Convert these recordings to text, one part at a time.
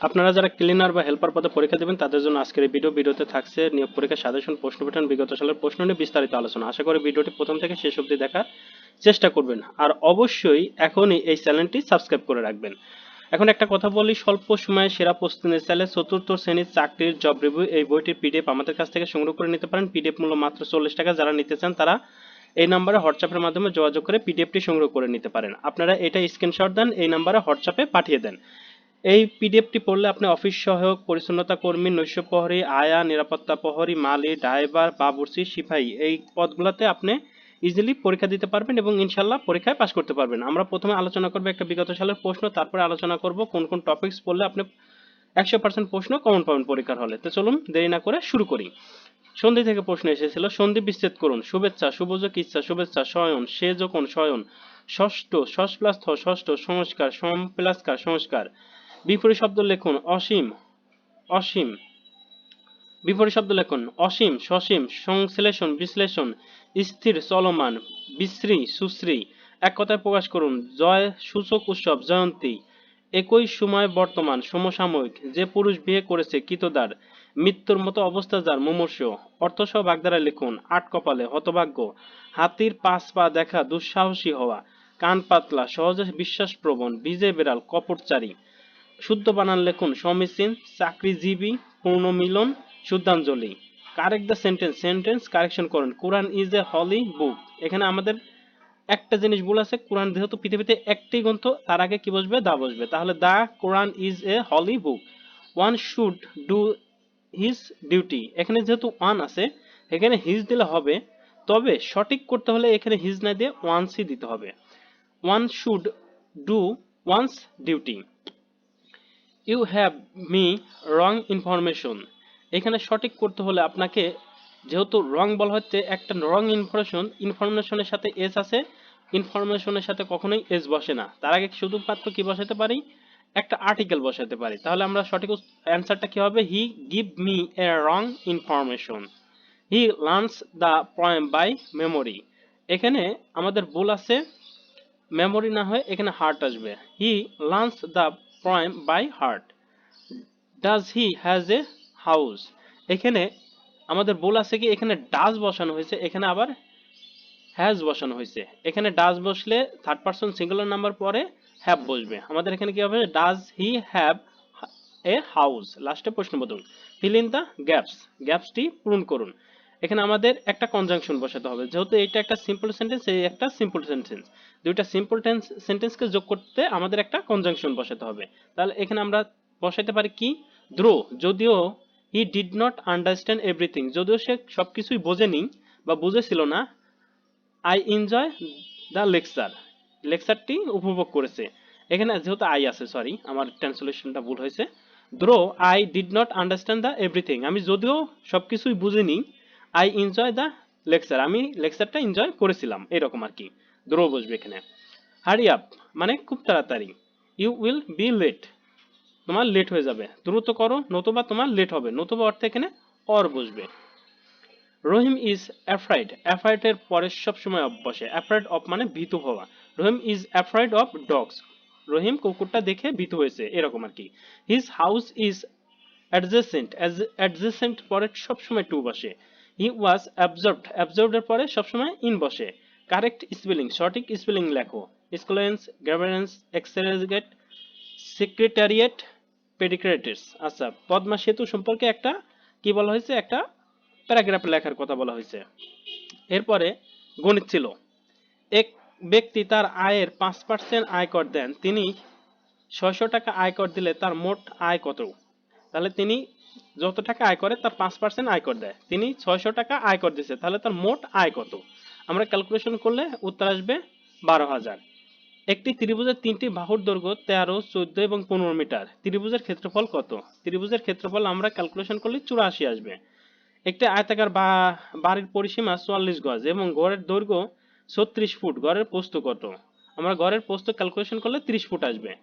আপনারা যারা ক্লিনার বা হেল্পার পদে পরীক্ষা দেবেন, তাদের জন্য আজকের এই ভিডিও ভিডিওতে থাকছে নিয়োগ পরীক্ষা, সাজেশন, প্রশ্ন প্যাটার্ন বিগত সালের প্রশ্ন নিয়ে বিস্তারিত আলোচনা। আশা করি ভিডিওটি প্রথম থেকে শেষ অবধি দেখার চেষ্টা করবেন। আর অবশ্যই এখনই এই চ্যানেলটি সাবস্ক্রাইব করে রাখবেন। এখন একটা কথা বলি, স্বল্প সময়ে সেরা প্রস্তুতি চাইলে চতুর্থ শ্রেণির চাকরির জব রিভিউ এই বইটির পিডিএফ আমাদের কাছ থেকে সংগ্রহ করে নিতে পারেন। পিডিএফ মূল্য মাত্র চল্লিশ টাকা। যারা নিতে চান, তারা এই নাম্বারে হোয়াটসঅ্যাপের মাধ্যমে যোগাযোগ করে পিডিএফটি সংগ্রহ করে নিতে পারেন। আপনারা এটা স্ক্রিনশট দেন, এই নাম্বারে হোয়াটসঅ্যাপে পাঠিয়ে দেন। এই পিডিএফটি পড়লে আপনি অফিস সহায়ক, পরিচ্ছন্নতা কর্মী, নৈশ প্রহরী, আয়া, নিরাপত্তা প্রহরী, মালি, ড্রাইভার, বাবুর্চি, সিপাহী এই পদগুলোতে আপনি ইজিলি পরীক্ষা দিতে পারবেন এবং ইনশাল্লাহ পরীক্ষায় পাশ করতে পারবেন। আমরা প্রথমে আলোচনা করব একটা বিগত সালের প্রশ্ন, তারপরে আলোচনা করব কোন কোন টপিকস পড়লে আপনি একশো পার্সেন্ট প্রশ্ন কমন পাবেন পরীক্ষার হলে। তো চলুন দেরি না করে শুরু করি। সন্ধি থেকে প্রশ্ন এসেছিল, সন্ধি বিচ্ছেদ করুন। শুভেচ্ছা, শুভযোগ, ইচ্ছা, শুভেচ্ছা, শয়ন, সে যখন শয়ন, ষষ্ঠ ষষ্ঠ প্লাস ষষ্ঠ, সংস্কার, সম প্লাসকার সংস্কার। বিপরীত শব্দ লেখুন অসীম অসীম। বিপরীত শব্দ লিখুন অসীম, সসীম, সংশ্লেষণ, বিশ্লেষণ, স্থির, চলমান, বিশ্রী, সুশ্রী। এক কথায় প্রকাশ করুন, জয়, সূচক, উৎসব, জয়ন্তী। একই সময় বর্তমান, সমসাময়িক। যে পুরুষ বিয়ে করেছে কিতদার, মৃত্যুর মতো অবস্থা যার মুমূর্ষ। অর্থসহ বাগদারা লিখুন, আট কপালে হতভাগ্য। হাতির পাঁচ পা দেখা দুঃসাহসী হওয়া। কান পাতলা, সহজে বিশ্বাসপ্রবণ বিজে বেড়াল, কপটচারী। শুদ্ধ বানান লেখুন সমীচীন চাকরিজীবী, পূর্ণমিলন, শুদ্ধাঞ্জলি। Correct the sentence sentence correction করুন। কোরআন ইজ এ হলি বুক এখানে আমাদের একটা জিনিস ভুল আছে কোরআন যেহেতু পৃথিবীতে একটি গ্রন্থ, তার আগে কি বসবে? দা বসবে। তাহলে the Quran is a holy book one should do his duty এখানে যেহেতু ওয়ান আছে, এখানে হিজ দিলে হবে। তবে সঠিক করতে হলে এখানে হিজ না দিয়ে ওয়ান্সই দিতে হবে। One should do one's duty you have me wrong information. এখানে সঠিক করতে হলে আপনাকে যেহেতু রং বলা হচ্ছে, একটা রং ইনফরমেশন, ইনফরমেশনের সাথে এস আছে, ইনফরমেশনের সাথে কখনোই এস বসে না। তার আগে শুধুমাত্র কি বসাতে পারি? একটা আর্টিকেল বসাতে পারি। তাহলে আমরা সঠিক অ্যান্সারটা কি হবে? He give me a wrong information he learns the poem by memory এখানে আমাদের ভুল আছে। মেমোরি না হয়ে এখানে হার্ট আসবে। He learns the poem by heart does he has a house এখানে আমাদের ভুল আছে কি? এখানে ডাজ বসানো হয়েছে, এখানে আবার হ্যাজ বসানো হয়েছে। এখানে ডাজ বসলে থার্ড পারসন সিঙ্গুলার নাম্বার পরে হ্যাভ বসবে। আমাদের এখানে কি হবে? Does he have a house লাস্টে প্রশ্ন বদল। ফিল ইন দ্য গ্যাপস গ্যাপসটি পূরণ করুন। এখানে আমাদের একটা কনজাংশন বসাতে হবে। যেহেতু এইটা একটা সিম্পল সেন্টেন্স এই একটা সিম্পল সেন্টেন্স দুইটা সিম্পল টেন্স সেন্টেন্সকে যোগ করতে আমাদের একটা কনজাংশন বসাতে হবে। তাহলে এখানে আমরা বসাইতে পারি কি? দ্রো যদিও he did not understand everything যদিও সে সবকিছুই বোঝেনি বা বুঝেছিল না আই এনজয় দ্য লেকচার লেকচারটি উপভোগ করেছে। এখানে যেহেতু আই আছে সরি আমার ট্রান্সলেশনটা ভুল হয়েছে। Though I did not understand the everything আমি যদিও সবকিছুই বুঝিনি আই এনজয় দ্য লেকচার আমি লেকচারটা এনজয় করেছিলাম, এরকম আর কি। দ্রো বসবে এখানে। হারি আপ মানে খুব তাড়াতাড়ি। ইউ উইল বি লেট তোমার লেট হয়ে যাবে। দ্রুত করো, নতুবা তোমার লেট হবে। নতুবা অর্থে এখানে অর বসবে। রহিম ইজ অ্যাফ্রাইড অ্যাফ্রাইড এর পরে সবসময় অফ বসে। অ্যাফ্রাইড অফ মানে ভীতু হওয়া। Rahim is afraid of dogs Rahim কুকুরটা দেখে ভীতু হয়েছে, এরকম আর কি। His house is adjacent adjacent পরে সবসময় টু বসে। হি ওয়াজ অ্যাবজর্বড অ্যাবজর্বড এর পরে সবসময় ইন বসে। কারেক্ট স্পেলিং সঠিক স্পেলিং লেখো। স্কুলেন্স গ্যাভারেন্স এক্সেরেগেট সেক্রেটারিয়েট পেডিক্রেটিস আচ্ছা পদ্মা সেতু সম্পর্কে একটা কি বলা হয়েছে? একটা প্যারাগ্রাফ লেখার কথা বলা হয়েছে। এরপরে গণিত ছিল। এক ব্যক্তি তার আয়ের পাঁচ পার্সেন্ট আয়কর দেন। তিনি ছয়শো টাকা আয়কর দিলে তার মোট আয় কত? তাহলে তিনি যত টাকা আয় করে, তার পাঁচ পার্সেন্ট আয়কর দেয়। তিনি ছয়শো টাকা আয়কর দিচ্ছে তাহলে তার মোট আয় কত? আমরা ক্যালকুলেশন করলে উত্তর আসবে বারো হাজার। একটি ত্রিভুজের তিনটি বাহুর দৈর্ঘ্য তেরো, চোদ্দ এবং পনেরো মিটার। ত্রিভুজের ক্ষেত্রফল কত? ত্রিভুজের ক্ষেত্রফল আমরা ক্যালকুলেশন করলে চুরাশি আসবে। একটি আয়তাকার বা, বাড়ির পরিসীমা চুয়াল্লিশ গজ এবং গড়ের দৈর্ঘ্য ছত্রিশ ফুট। গড়ের পোস্ত কত? আমরা গড়ের পোস্ত ক্যালকুলেশন করলে ত্রিশ ফুট আসবে।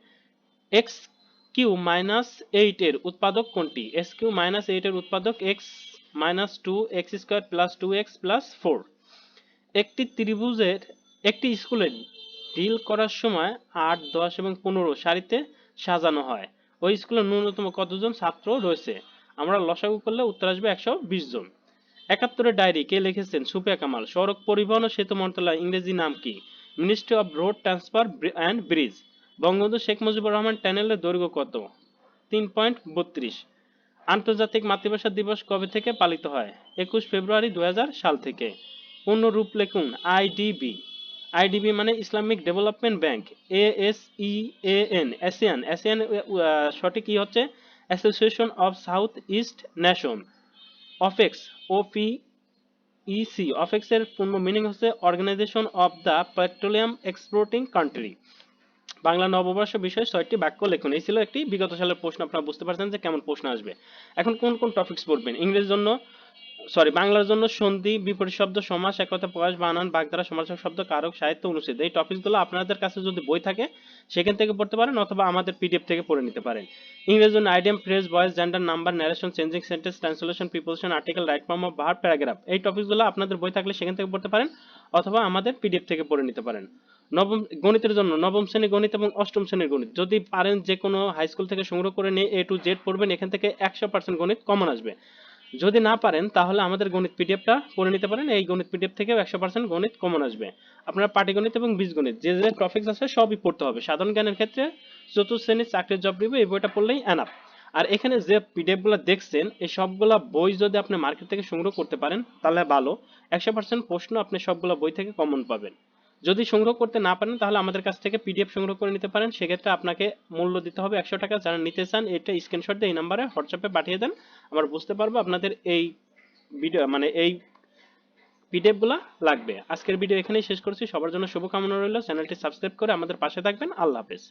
এক্স কিউ মাইনাস এইট এর উৎপাদক কোনটি? এক্স কিউ মাইনাস এইট এর উৎপাদক X minus two X square plus two X plus four একটি ত্রিভুজের, একটি স্কুলে ডিল করার সময় আট, দশ এবং পনেরো সারিতে সাজানো হয়। ওই স্কুলে ন্যূনতম কতজন ছাত্র রয়েছে? আমরা লসাগু করলে উত্তর আসবে একশো বিশ জন। একাত্তরের ডায়েরি, কে লিখেছেন? সুপিয়া কামাল। সড়ক পরিবহন ও সেতু মন্ত্রণালয় ইংরেজি নাম কি? Ministry of road transfer and bridge. Bangabandhu Sheikh Mujibur Rahman ট্যানেলের দৈর্ঘ্য কত? তিন পয়েন্ট বত্রিশ। আন্তর্জাতিক মাতৃভাষা দিবস কবে থেকে পালিত হয়? একুশ ফেব্রুয়ারি দুই হাজার সাল থেকে। পূর্ণ রূপ লেখুন I D B I D B মানে Islamic development bank, A S E N, ASEAN. ASEAN সঠিক কি হচ্ছে association of south east nation. OPEC O P E C অফেক্সের পূর্ণ মিনিং হচ্ছে organisation of the petroleum exporting country. Bangla নববর্ষ বিষয়ে ছয়টি বাক্য লেখুন। এই ছিল একটি বিগত সালের প্রশ্ন, আপনারা বুঝতে পারছেন যে কেমন প্রশ্ন আসবে। এখন কোন কোন টপিকস পড়বেন? ইংরেজির জন্য সরি বাংলার জন্য সন্ধি, বিপরীত শব্দ, সমাস একতা প্রকাশ, বানান, বাগধারা সমাসক শব্দ, কারক, সাহিত্য অনুচ্ছেদ। এই টপিকসগুলো আপনাদের কাছে যদি বই থাকে, সেখান থেকে পড়তে পারেন অথবা আমাদের পিডিএফ থেকে পড়ে নিতে পারেন। ইংরেজির জন্য idiom, phrase, voice, gender, number narration changing sentence translation preposition article right form of verb paragraph এই টপিকসগুলো আপনাদের বই থাকলে সেখান থেকে পড়তে পারেন অথবা আমাদের পিডিএফ থেকে পড়ে নিতে পারেন। নবম, গণিতের জন্য নবম শ্রেণি গণিত এবং অষ্টম শ্রেণির গণিত। যদি পারেন যে কোনো হাই স্কুল থেকে সংগ্রহ করে নিয়ে এ টু জেড পড়বেন, এখান থেকে একশো পার্সেন্ট গণিত কমন আসবে। যদি না পারেন, তাহলে আমাদের গণিত পিডিএফটা পড়ে নিতে পারেন। এই গণিত পিডিএফ থেকেও একশো পার্সেন্ট গণিত কমন আসবে। আপনার পাটিগণিত এবং বীজগণিত যে যে টপিকস আছে সবই পড়তে হবে। সাধারণ জ্ঞানের ক্ষেত্রে চতুর্থ শ্রেণির চাকরির জব রিভিউ এই বইটা পড়লেই এনাফ আর এখানে যে পিডিএফগুলো দেখছেন, এই সবগুলা বই যদি আপনি মার্কেট থেকে সংগ্রহ করতে পারেন, তাহলে ভালো। একশো পার্সেন্ট প্রশ্ন আপনি সবগুলো বই থেকে কমন পাবেন। যদি সংগ্রহ করতে না পারেন, তাহলে আমাদের কাছ থেকে পিডিএফ সংগ্রহ করে নিতে পারেন। সেক্ষেত্রে আপনাকে মূল্য দিতে হবে একশো টাকা। যারা নিতে চান, এটা স্ক্রিনশট দিয়ে এই নাম্বারে হোয়াটসঅ্যাপে পাঠিয়ে দেন। আমরা বুঝতে পারব আপনাদের এই ভিডিও মানে এই পিডিএফগুলা লাগবে। আজকের ভিডিও এখানেই শেষ করছি। সবার জন্য শুভকামনা রইল। চ্যানেলটি সাবস্ক্রাইব করে আমাদের পাশে থাকবেন। আল্লাহ হাফেজ।